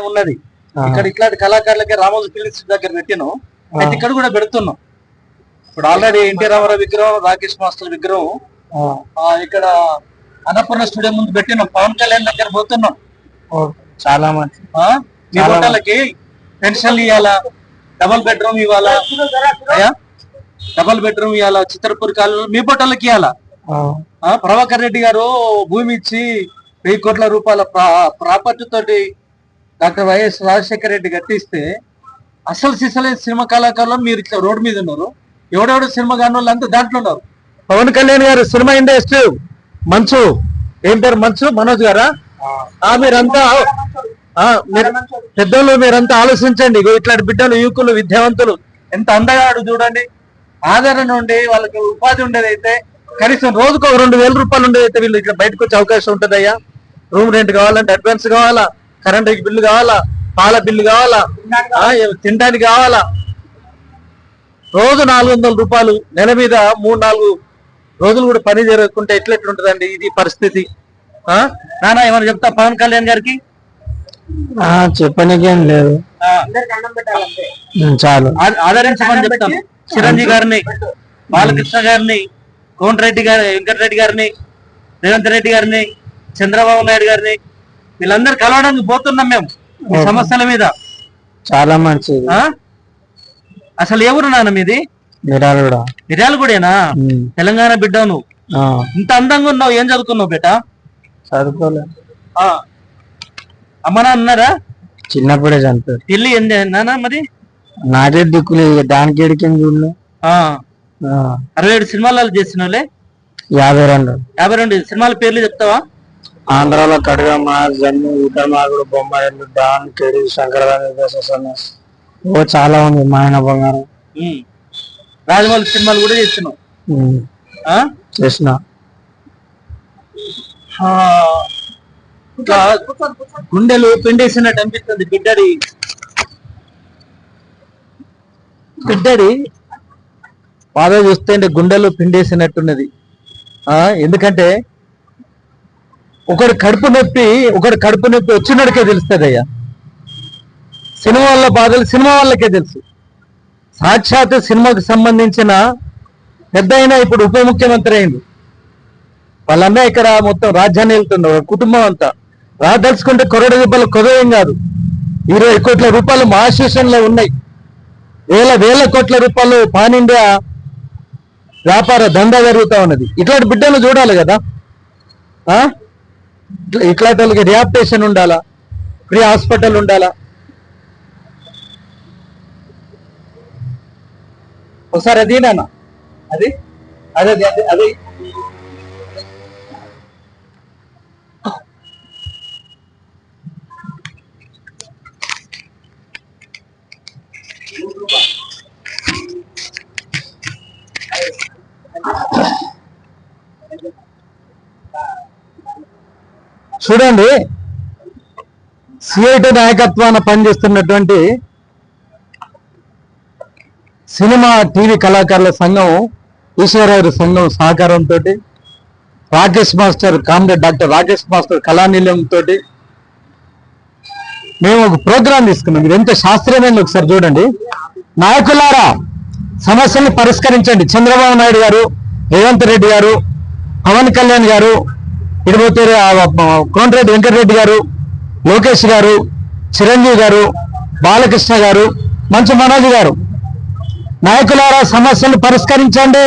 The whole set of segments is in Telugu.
ఉన్నది. ఇక్కడ ఇట్లాంటి కళాకారులకి రామోజు ఫిలిమ్స్ దగ్గర పెట్టిను. అయితే ఇక్కడ కూడా పెడుతున్నాం. ఇప్పుడు ఆల్రెడీ ఎన్టీ రామారావు విగ్రహం రాకేష్ మాస్టర్ విగ్రహం ఆ, ఇక్కడ అన్నపూర్ణ స్టూడియో ముందు పెట్టినాం. పవన్ కళ్యాణ్ దగ్గర పోతున్నాం. చాలా మంచి. ఆ, మీ హోటల్కి పెన్షన్లు ఇవ్వాలా డబల్ బెడ్రూమ్ ఇవ్వాలా. డబల్ బెడ్రూమ్ ఇవ్వాలా చిత్రపూర్ కాలంలో మీ హోటల్కి ఇవ్వాలా ప్రభాకర్ రెడ్డి గారు భూమి ఇచ్చి వెయ్యి కోట్ల రూపాయల ప్రా- ప్రాపర్టీ తోటి డాక్టర్ వైఎస్ రాజశేఖర రెడ్డి కట్టిస్తే అసలు సిసలైన సినిమా కళాకారులు మీరు ఇట్లా రోడ్డు మీద ఉన్నారు. ఎవడెవడు సినిమా కాని వాళ్ళు అంతా దాంట్లో ఉన్నారు. పవన్ కళ్యాణ్ గారు సినిమా ఇండస్ట్రీ. మంచు. ఏం పేరు? మంచు? మనోజ్ గారా? ఆ. మీరంతా మీరు పెద్దోళ్ళు మీరంతా ఆలోచించండి. ఇట్లాంటి బిడ్డలు యువకులు విద్యావంతులు ఎంత అందగాడు చూడండి. ఆదరణ ఉండి వాళ్ళకి ఉపాధి ఉండేది అయితే కనీసం రోజుకు ఒక రెండు వేల రూపాయలు ఉండేది అయితే వీళ్ళు ఇట్లా బయటకు వచ్చే అవకాశం ఉంటుందయ్యా. రూమ్ రెంట్ కావాలంటే అడ్వాన్స్ కావాలా? కరెంట్ బిల్లు కావాలా? పాల బిల్లు కావాలా? తినడానికి కావాలా? రోజు నాలుగు వందల రూపాయలు నెల మీద మూడు నాలుగు రోజులు కూడా పని జరగకుంటే ఎట్లా ఎట్లుంటదండి ఇది పరిస్థితి? ఆ? నానా ఏమైనా చెప్తా పవన్ కళ్యాణ్ గారికి? చెప్పనీకేం లేదు. చాలు. ఆదరించమని చెప్తాను చిరంజీవి గారిని బాలకృష్ణ గారిని కోమటిరెడ్డి గారి వెంకటరెడ్డి గారిని రేవంత్ రెడ్డి గారిని చంద్రబాబు నాయుడు గారిని వీళ్ళందరూ కలవడానికి పోతున్నాం మేము ఈ సమస్యల మీద. చాలా మంచిది. ఆ? అసలు ఎవరు నాన్న మీది? మిరాలు కూడా. తెలంగాణ బిడ్డ నువ్వు. ఇంత అందంగా ఉన్నావు ఏం చదువుకున్నావు బేట? చదువుకోలే. ఆ. అమ్మ నాన్న ఉన్నారా? చిన్నప్పుడే చనిపోయారు. పెళ్ళి ఏంది? నాన్న మరి? నాకే దిక్కులు దానికి ఎడికింది అరవై ఏడు సినిమాలు చేసిన వాళ్ళే యాభై రెండు. యాభై రెండు సినిమాల పేర్లు చెప్తావా? ఆంధ్రాలో కడగమ్మ జమ్ము ఉత్తరమాగుడు బొమ్మాయిలు డాన్ కెడి సన్యాస్ ఓ చాలా ఉంది మా ఆయన బంగారం. రాజమౌళి సినిమాలు కూడా చేస్తున్నావు? చేసిన. గుండెలు పిండేసినట్టు అనిపిస్తుంది బిడ్డడి బిడ్డడి బాధ చూస్తుంటే గుండెలు పిండేసినట్టున్నది. ఆ ఎందుకంటే ఒకడు కడుపు నొప్పి ఒకటి కడుపు నొప్పి వచ్చినడికే తెలుస్తుంది అయ్యా సినిమా వాళ్ళ బాధలు సినిమా వాళ్ళకే తెలుసు. సాక్షాత్ సినిమాకు సంబంధించిన పెద్ద అయినా ఇప్పుడు ఉప ముఖ్యమంత్రి అయింది వాళ్ళన్నా ఇక్కడ మొత్తం రాజ్యాన్ని వెళ్తున్నారు ఒక కుటుంబం అంతా. రాదలుచుకుంటే కొరడ దెబ్బలు కొదవేం కాదు. ఇరవై కోట్ల రూపాయలు మా లో ఉన్నాయి. వేల వేల కోట్ల రూపాయలు పాన్ ఇండియా వ్యాపార దందా జరుగుతూ ఉన్నది. ఇట్లాంటి బిడ్డలు చూడాలి కదా. ఆ? ఇట్లా- తల్లికి రియాప్టేషన్ ఉండాలా? ఫ్రీ హాస్పిటల్ ఉండాలా? ఒకసారి అది నాన్న. అది? అదే అదే అదే you. చూడండి. సిఐటి నాయకత్వాన పనిచేస్తున్నటువంటి సినిమా టీవీ కళాకారుల సంఘం ఈశ్వరరావు సంఘం సహకారంతో Rakesh master comrade doctor Rakesh master Kalanilayam తోటి మేము ఒక ప్రోగ్రాం తీసుకున్నాం. ఇది ఎంత శాస్త్రీయమైన ఒకసారి చూడండి. నాయకులారా సమస్యల్ని పరిష్కరించండి. చంద్రబాబు నాయుడు గారు రేవంత్ రెడ్డి గారు పవన్ కళ్యాణ్ గారు ఇడిపోతే కోంటిరెడ్డి వెంకటరెడ్డి గారు లోకేష్ గారు చిరంజీవి గారు బాలకృష్ణ గారు మంచు మనోజ్ గారు. నాయకులారా సమస్యలు పరిష్కరించండి.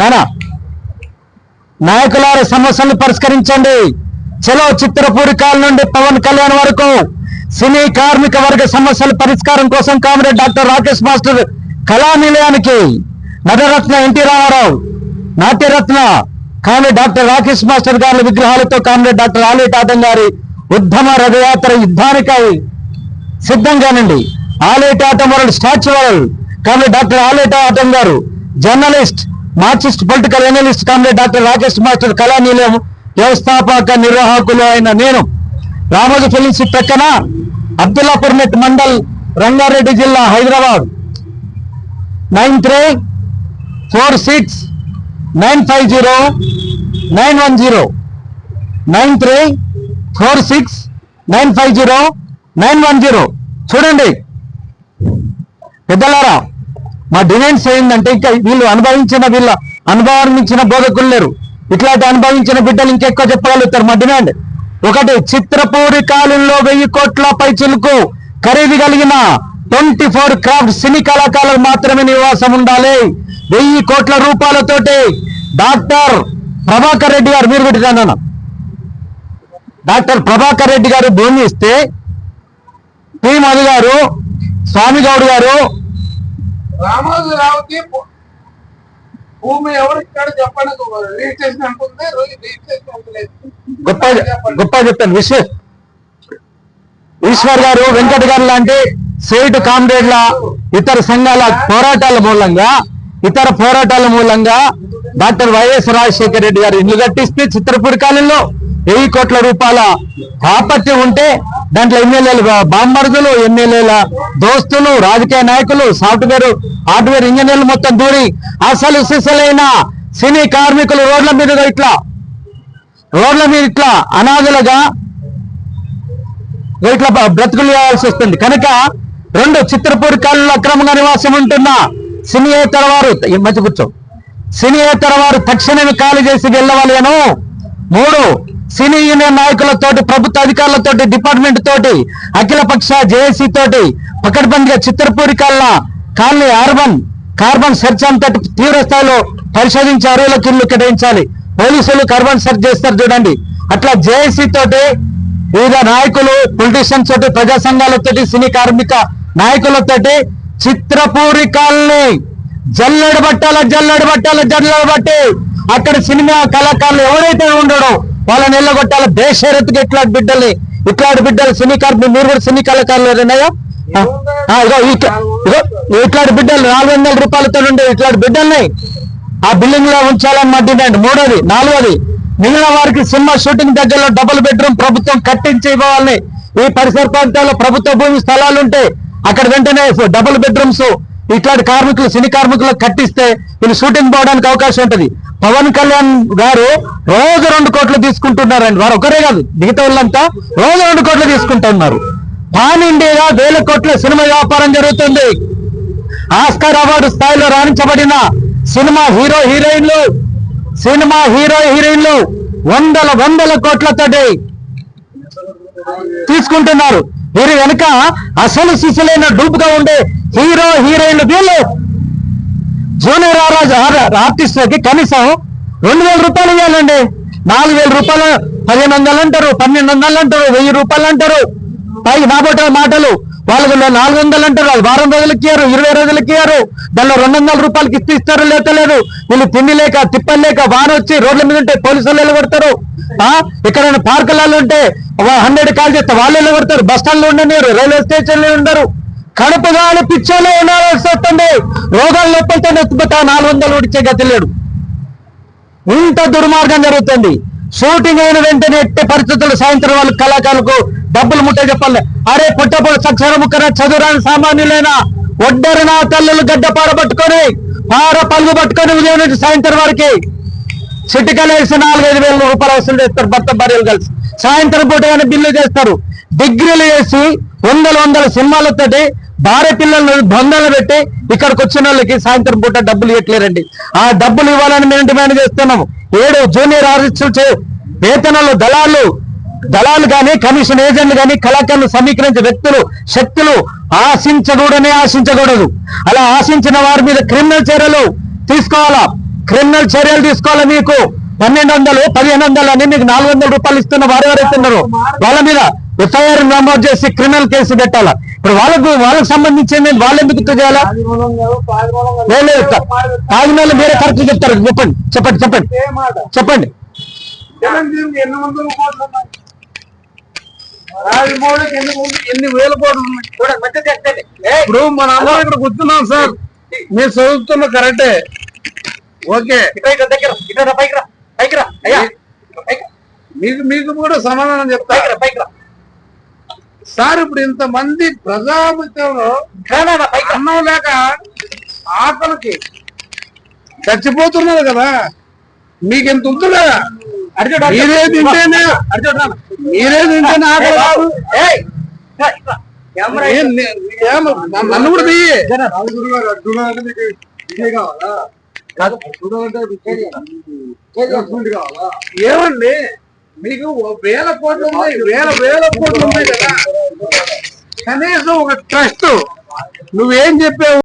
నానా? నాయకులారా సమస్యలు పరిష్కరించండి. చలో చిత్రపూరి కాల నుండి పవన్ కళ్యాణ్ వరకు సినీ కార్మిక వర్గ సమస్యల పరిష్కారం కోసం కామ్రేడ్ డాక్టర్ రాకేష్ మాస్టర్ కళా నిలయానికి నటరత్న ఎన్టీ రామారావు నాట్యరత్న కానీ డాక్టర్ రాకేష్ మాస్టర్ గారి విగ్రహాలతో కామ్రేడ్ డాక్టర్ ఆలీ టాటం గారి ఉద్ధమ రథయాత్ర యుద్ధానికై సిద్ధంగానండి. ఆలయ టాటం world statue world comrade doctor ఆలయ టాటం గారు journalist Marxist political analyst comrade doctor Rakesh master Kalanilayam వ్యవస్థాపక నిర్వాహకులు అయిన నేను రామోజు ఫిలిమ్స్ ప్రక్కన అబ్దుల్లాపూర్ నెట్ మండల్ రంగారెడ్డి జిల్లా Hyderabad. Nine three four six nine five zero nine one zero nine three four six nine five zero nine one zero. చూడండి. పెద్దలారా మా డిమాండ్స్ ఏంటంటే ఇంకా వీళ్ళు అనుభవించిన వీళ్ళ అనుభవించిన బోధకులు లేరు. ఇట్లాంటి అనుభవించిన బిడ్డలు ఇంకెక్కువ చెప్పగలుగుతారు మా డిమాండ్. ఒకటి చిత్రపూరి కాలంలో వెయ్యి కోట్ల చిలుకు ఖరీదు కలిగిన ట్వంటీ ఫోర్ క్రాఫ్ట్ సినీ కళాకారులు మాత్రమే నివాసం ఉండాలి. వెయ్యి కోట్ల రూపాయలతోటి డాక్టర్ ప్రభాకర్ రెడ్డి గారు మీరు పెట్టాను డాక్టర్ ప్రభాకర్ రెడ్డి గారు భూమి ఇస్తే పి మధు గారు స్వామి గౌడ్ గారు రామోజీ రావుకి భూ- భూమి ఎవరు ఇక్కడ చెప్పండి. గొప్ప గొప్ప చెప్తాను. విశ్వ ఈశ్వర్ గారు వెంకట గారు లాంటి సేటు కామ్రేడ్ల ఇతర సంఘాల పోరాటాల మూలంగా ఇతర పోరాటాల మూలంగా డాక్టర్ వైఎస్ రాజశేఖర రెడ్డి గారు ఇల్లు కట్టిస్తే చిత్రపూరి కాలంలో వెయ్యి కోట్ల రూపాయల ఆపత్తి ఉంటే దాంట్లో ఎమ్మెల్యేలు బాంబర్దులు ఎమ్మెల్యేల దోస్తులు రాజకీయ నాయకులు సాఫ్ట్వేర్ హార్డ్వేర్ ఇంజనీర్లు మొత్తం దూరి అసలు సిసలైన సినీ కార్మికులు రోడ్ల మీద ఇట్లా రోడ్ల మీద ఇట్లా అనాథులుగా ఇట్లా బ్రతుకులు చేయాల్సి వస్తుంది. కనుక రెండు చిత్రపూరి కాలంలో అక్రమంగా నివాసం ఉంటున్న సినియేతర వారు ఈ మధ్య కూర్చో. సినియేతర వారు తక్షణమే ఖాళీ చేసి వెళ్ళవలేను. మూడు సినీ యూనియన్ నాయకులతోటి ప్రభుత్వ అధికారులతోటి డిపార్ట్మెంట్ తోటి అఖిలపక్ష జేఏసీ తోటి పకడ్బందీగా చిత్రపూరి కల్లా కాలనీ అర్బన్ కార్బన్ సెర్చ్ అంతటి తీవ్ర స్థాయిలో పరిశోధించి అరువులకు ఇల్లు కేటాయించాలి. పోలీసులు కార్బన్ సెర్చ్ చేస్తారు చూడండి. అట్లా జేఏసీ తోటి వివిధ నాయకులు పొలిటీషియన్స్ తోటి ప్రజా సంఘాలతోటి సినీ కార్మిక నాయకులతోటి చిత్రపూరి కాలనీ. జల్లెడు బట్టాల జల్లెడు బట్టాల జల్లెడు బట్టి అక్కడ సినిమా కళాకారులు ఎవరైతే ఉండడో వాళ్ళని ఎల్లగొట్టాల. బేషరత్తుగా ఇట్లాంటి బిడ్డల్ని ఇట్లాంటి బిడ్డలు సినీ కార్మికులు మీరు కూడా సినీ కళాకారులు ఎవరైనాయా ఇగో ఇట్లా- ఇట్లాంటి బిడ్డలు నాలుగు వందల రూపాయలతో ఉండే ఇట్లాంటి బిడ్డల్ని ఆ బిల్డింగ్లో ఉంచాలని మా డిమాండ్. మూడోది నాలుగోది మిగిలిన వారికి సినిమా షూటింగ్ దగ్గరలో డబుల్ బెడ్రూమ్ ప్రభుత్వం కట్టించి ఇవ్వాలని ఈ పరిసర ప్రాంతాల్లో ప్రభుత్వ భూమి స్థలాలుంటే అక్కడ వెంటనే డబుల్ బెడ్రూమ్స్ ఇట్లాంటి కార్మికులు సినీ కార్మికులకు కట్టిస్తే వీళ్ళు షూటింగ్ పోవడానికి అవకాశం ఉంటుంది. పవన్ కళ్యాణ్ గారు రోజు రెండు కోట్లు తీసుకుంటున్నారండి. వారు ఒకరే కాదు మిగతా వాళ్ళంతా రోజు రెండు కోట్లు తీసుకుంటున్నారు. పాన్ ఇండియా వేల కోట్ల సినిమా వ్యాపారం జరుగుతుంది. ఆస్కార్ అవార్డు స్థాయిలో రాణించబడిన సినిమా హీరో హీరోయిన్లు సినిమా హీరో హీరోయిన్లు వందల వందల కోట్లతోటి తీసుకుంటున్నారు. వీరి వెనుక అసలు శిశులైన డూపుగా ఉండే హీరో హీరోయిన్లు వీళ్ళు. జూనియర్ ఆరాజ్ ఆర్టిస్టులకి కనీసం రెండు వేల రూపాయలు ఇవ్వాలండి. నాలుగు వేల రూపాయలు పదిహేను వందలు అంటారు పన్నెండు వందలు అంటారు వెయ్యి రూపాయలు అంటారు. పైకి నాబోట మాటలు. వాళ్ళకు నాలుగు వందలు అంటారు అది వారం రోజులకి ఇయ్యారు ఇరవై రోజులకి ఇయ్యారు. దానిలో రెండు వందల రూపాయలకి ఇస్తే ఇస్తారు లేతలేదు వీళ్ళు తిండి లేక తిప్పలు లేక వాన వచ్చి రోడ్ల మీద ఉంటే పోలీసులు వెళ్ళగొడతారు ఆ? ఎక్కడైనా పార్కులలో ఉంటే హండ్రెడ్ కాల్ చేస్తే వాళ్ళు వెళ్ళగొడతారు బస్ స్టాండ్లో ఉండనివ్వరు రైల్వే స్టేషన్లో ఉండరు. కడుపు గాలి ఉండాల్సి వస్తుంది. రోగాలు నొప్పులతో నెత్తిపోతా నాలుగు వందలు ఉడిచే గతి లేడు ఇంత దుర్మార్గం జరుగుతుంది. షూటింగ్ అయిన వెంటనే ఎట్టి పరిస్థితులు సాయంత్రం వాళ్ళు కళాకారులకు డబ్బులు ముట్ట చెప్పాలి. అరే పుట్టపొడు సక్షర ముక్కర చదువురాని సామాన్యులైన ఒడ్డరి నా తల్లులు గడ్డ పార పట్టుకొని పార పలుగు పట్టుకొని ఉదయం నుంచి సాయంత్రం వరకు చిటికలు వేసి నాలుగైదు వేల రూపాయలు వసూలు చేస్తారు భర్త భార్యలు కలిసి. సాయంత్రం పూట కానీ బిల్లు చేస్తారు. డిగ్రీలు చేసి వందల వందల సినిమాలతోటి భార్య పిల్లలను బంధాలు పెట్టి ఇక్కడికి వచ్చిన వాళ్ళకి సాయంత్రం పూట డబ్బులు ఇవ్వట్లేరండి. ఆ డబ్బులు ఇవ్వాలని మేము డిమాండ్ చేస్తున్నాము. ఏడు జూనియర్ ఆర్టిస్టులు వేతనాలు దళాలు దళాలు కానీ కమిషన్ ఏజెంట్లు కానీ కళాకారులు సమీకరించే వ్యక్తులు శక్తులు ఆశించకూడనే ఆశించకూడదు. అలా ఆశించిన వారి మీద క్రిమినల్ చర్యలు తీసుకోవాలా? క్రిమినల్ చర్యలు తీసుకోవాలా మీకు? పన్నెండు వందలు పదిహేను వందలు అని మీకు నాలుగు వందల రూపాయలు ఇస్తున్న వారు ఎవరైతే ఉన్నారో వాళ్ళ మీద ఎఫ్ఐఆర్ నమోదు చేసి క్రిమినల్ కేసు పెట్టాలా? ఇప్పుడు వాళ్ళకు వాళ్ళకు సంబంధించింది వాళ్ళు ఎందుకు చేయాలా? లేదు, లేదు తాగిన మీరే కరెక్ట్ చెప్తారు. చెప్పండి చెప్పండి చెప్పండి. చెప్పండి చిరంజీవికి ఎన్ని వందల కోట్లు ఉన్నాయి రాజమౌళికి ఎన్ని ఎన్ని వేల కోట్లు ఉన్నాయి? ఇప్పుడు మన అందరం ఇక్కడ కూర్చున్నాం సార్. మీరు చదువుతున్న కరెక్టే. ఓకే. మీకు మీకు కూడా సమాధానం చెప్తా. సార్ ఇప్పుడు ఇంతమంది ప్రజాపతిలో అన్నం లేక ఆకలికి చచ్చిపోతున్నారు కదా. మీకు ఇంత ఉంది కదా మీరే తింటేనే మీరే తింటేనే ఆకలి కాదు ఏం? నే- ఏం నన్ను కూడా తీయి. ఏమండి? మీకు వేల కోట్లు ఉన్నాయి. వేల వేల కోట్లు ఉన్నాయి కదా. కనీసం ఒక ట్రస్ట్. నువ్వేం చెప్పావు?